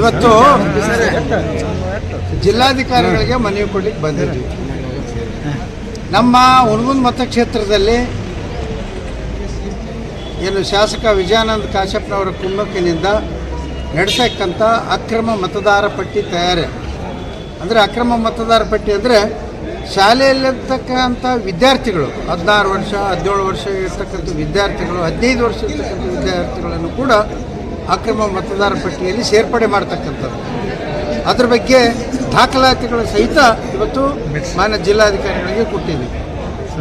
ಇವತ್ತು ಜಿಲ್ಲಾಧಿಕಾರಿಗಳಿಗೆ ಮನವಿ ಕೊಡ್ಲಿಕ್ಕೆ ಬಂದಿದ್ವಿ. ನಮ್ಮ ಹುಣಗುಂದ್ ಮತಕ್ಷೇತ್ರದಲ್ಲಿ ಏನು ಶಾಸಕ ವಿಜಯಾನಂದ ಕಾಶ್ಯಪ್ನವರ ಕುಮ್ಮಕ್ಕಿನಿಂದ ನಡೆಸಕ್ಕಂಥ ಅಕ್ರಮ ಮತದಾರ ಪಟ್ಟಿ ತಯಾರಿ. ಅಂದರೆ ಅಕ್ರಮ ಮತದಾರ ಪಟ್ಟಿ ಅಂದರೆ ಶಾಲೆಯಲ್ಲಿರ್ತಕ್ಕಂಥ ವಿದ್ಯಾರ್ಥಿಗಳು, ಹದಿನಾರು ವರ್ಷ, ಹದಿನೇಳು ವರ್ಷ ಇರ್ತಕ್ಕಂಥ ವಿದ್ಯಾರ್ಥಿಗಳು, ಹದಿನೈದು ವರ್ಷ ಇರ್ತಕ್ಕಂಥ ವಿದ್ಯಾರ್ಥಿಗಳನ್ನು ಕೂಡ ಅಕ್ರಮ ಮತದಾರ ಪಟ್ಟಿಯಲ್ಲಿ ಸೇರ್ಪಡೆ ಮಾಡ್ತಕ್ಕಂಥದ್ದು. ಅದ್ರ ಬಗ್ಗೆ ದಾಖಲಾತಿಗಳು ಸಹಿತ ಇವತ್ತು ಮಾನ್ಯ ಜಿಲ್ಲಾಧಿಕಾರಿಗಳಿಗೆ ಕೊಟ್ಟಿದ್ದೀವಿ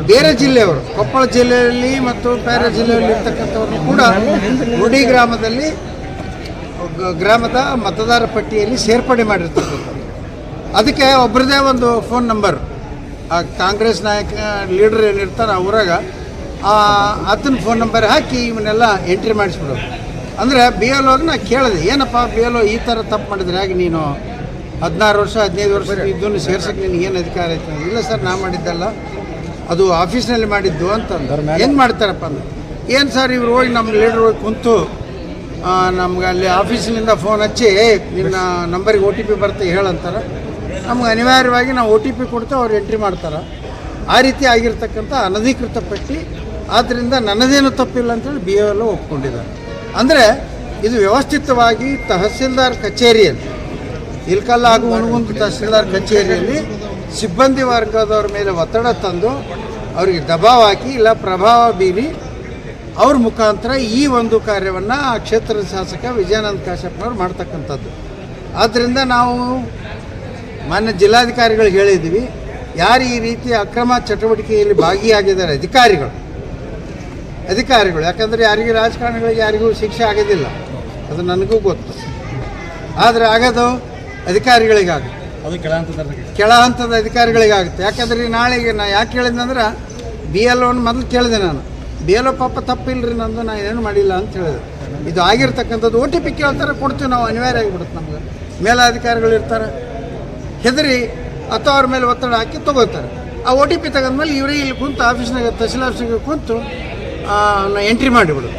ಬೇರೆ ಜಿಲ್ಲೆಯವರು, ಕೊಪ್ಪಳ ಜಿಲ್ಲೆಯಲ್ಲಿ ಮತ್ತು ಬೇರೆ ಜಿಲ್ಲೆಯಲ್ಲಿ ಇರ್ತಕ್ಕಂಥವ್ರನ್ನು ಕೂಡ ಗುಡಿ ಗ್ರಾಮದಲ್ಲಿ ಗ್ರಾಮದ ಮತದಾರ ಪಟ್ಟಿಯಲ್ಲಿ ಸೇರ್ಪಡೆ ಮಾಡಿರ್ತಕ್ಕಂಥದ್ದು ಅದಕ್ಕೆ ಒಬ್ಬರದೇ ಒಂದು ಫೋನ್ ನಂಬರ್. ಆ ಕಾಂಗ್ರೆಸ್ ನಾಯಕ, ಲೀಡರ್ ಏನಿರ್ತಾರೆ ಅವರಾಗ ಆತನ ಫೋನ್ ನಂಬರ್ ಹಾಕಿ ಇವನ್ನೆಲ್ಲ ಎಂಟ್ರಿ ಮಾಡಿಸ್ಬಿಡೋದು. ಅಂದರೆ ಬಿ ಎಲ್ ನಾ ಕೇಳಿದೆ ಏನಪ್ಪ ಬಿ ಎಲ್ ಓ ಈ ಥರ ತಪ್ಪು ಮಾಡಿದ್ರೆ? ಹೇಗೆ ನೀನು ಹದಿನಾರು ವರ್ಷ ಹದಿನೈದು ವರ್ಷ ಇದನ್ನು ಸೇರ್ಸಕ್ಕೆ ನಿನಗೆ ಏನು ಅಧಿಕಾರ ಐತೆ? ಇಲ್ಲ ಸರ್ ನಾ ಮಾಡಿದ್ದಲ್ಲ. ಅದು ಆಫೀಸ್ನಲ್ಲಿ ಮಾಡಿದ್ದು ಅಂತ ಏನು ಮಾಡ್ತಾರಪ್ಪ ಅಂದ್ರೆ? ಏನು ಸರ್ ಇವ್ರು ಹೋಗಿ ನಮ್ಮ ಲೀಡರ್ ಹೋಗಿ ಕುಂತು ನಮ್ಗೆ ಅಲ್ಲಿ ಆಫೀಸಿನಿಂದ ಫೋನ್ ಹಚ್ಚಿ "ಏ, ನಿನ್ನ ನಂಬರಿಗೆ ಒ ಟಿ ಪಿ ಬರುತ್ತೆ ಹೇಳಂತಾರೆ ನಮ್ಗೆ ಅನಿವಾರ್ಯವಾಗಿ ನಾವು ಒ ಟಿ ಪಿ ಕೊಡ್ತಾ ಅವ್ರು ಎಂಟ್ರಿ ಮಾಡ್ತಾರೆ. ಆ ರೀತಿ ಆಗಿರ್ತಕ್ಕಂಥ ಅನಧಿಕೃತ ಪಟ್ಟಿ. ಆದ್ದರಿಂದ ನನ್ನದೇನು ತಪ್ಪಿಲ್ಲ ಅಂತೇಳಿ ಬಿ ಎಲ್ ಒಪ್ಕೊಂಡಿದ್ದಾರೆ. ಅಂದರೆ ಇದು ವ್ಯವಸ್ಥಿತವಾಗಿ ತಹಸೀಲ್ದಾರ್ ಕಚೇರಿಯಲ್ಲಿ ಇಲ್ಕಲ್ಲ ಹಾಗೂ ಒಣಗುಂದು ತಹಸೀಲ್ದಾರ್ ಕಚೇರಿಯಲ್ಲಿ ಸಿಬ್ಬಂದಿ ವರ್ಗದವ್ರ ಮೇಲೆ ಒತ್ತಡ ತಂದು ಅವರಿಗೆ ದಬಾವ್ ಹಾಕಿ ಇಲ್ಲ ಪ್ರಭಾವ ಬೀರಿ ಅವ್ರ ಮುಖಾಂತರ ಈ ಒಂದು ಕಾರ್ಯವನ್ನು ಆ ಕ್ಷೇತ್ರದ ಶಾಸಕ ವಿಜಯಾನಂದ ಕಾಶ್ಯಪ್ನವ್ರು ಮಾಡ್ತಕ್ಕಂಥದ್ದು. ಆದ್ದರಿಂದ ನಾವು ಮಾನ್ಯ ಜಿಲ್ಲಾಧಿಕಾರಿಗಳಿಗೆ ಹೇಳಿದ್ವಿ ಯಾರು ಈ ರೀತಿ ಅಕ್ರಮ ಚಟುವಟಿಕೆಯಲ್ಲಿ ಭಾಗಿಯಾಗಿದ್ದಾರೆ ಅಧಿಕಾರಿಗಳು ಅಧಿಕಾರಿಗಳು ಯಾಕಂದರೆ ಯಾರಿಗೂ ರಾಜಕಾರಣಿಗಳಿಗೆ ಯಾರಿಗೂ ಶಿಕ್ಷೆ ಆಗೋದಿಲ್ಲ. ಅದು ನನಗೂ ಗೊತ್ತು. ಆದರೆ ಆಗೋದು ಅಧಿಕಾರಿಗಳಿಗಾಗುತ್ತೆ ಅದು ಕೆಳ ಹಂತದ ಕೆಳ ಹಂತದ ಅಧಿಕಾರಿಗಳಿಗಾಗುತ್ತೆ. ಯಾಕಂದ್ರೆ ನಾಳೆಗೆ ನಾ ಯಾಕೆ ಹೇಳಿದ್ನಂದ್ರೆ ಬಿ ಎಲ್ ಒನ್ ಮೊದಲು ಕೇಳಿದೆ ನಾನು. ಬಿ ಎಲ್ ಒ ಪಾಪ ತಪ್ಪಿಲ್ಲರಿ ನಂದು ನಾನು ಏನು ಮಾಡಿಲ್ಲ ಅಂತ ಹೇಳಿದೆ. ಇದು ಆಗಿರ್ತಕ್ಕಂಥದ್ದು ಓ ಟಿ ಪಿ ಕೇಳ್ತಾರೆ ಕೊಡ್ತೀವಿ ನಾವು ಅನಿವಾರ್ಯ ಆಗಿಬಿಡುತ್ತೆ ನಮ್ಗೆ. ಮೇಲಾಧಿಕಾರಿಗಳು ಇರ್ತಾರೆ ಹೆದರಿ ಅಥವಾ ಅವ್ರ ಮೇಲೆ ಒತ್ತಡ ಹಾಕಿ ತೊಗೋತಾರೆ. ಆ ಒ ಟಿ ಪಿ ತಗೊಂಡ್ಮೇಲೆ ಇವರೇ ಇಲ್ಲಿ ಕುಂತು ಆಫೀಸ್ನಾಗ ತಹಸೀಲ್ ಆಫೀಸಿಗೆ ಕುಂತು ಎಂಟ್ರಿ ಮಾಡಿಬಿಡು.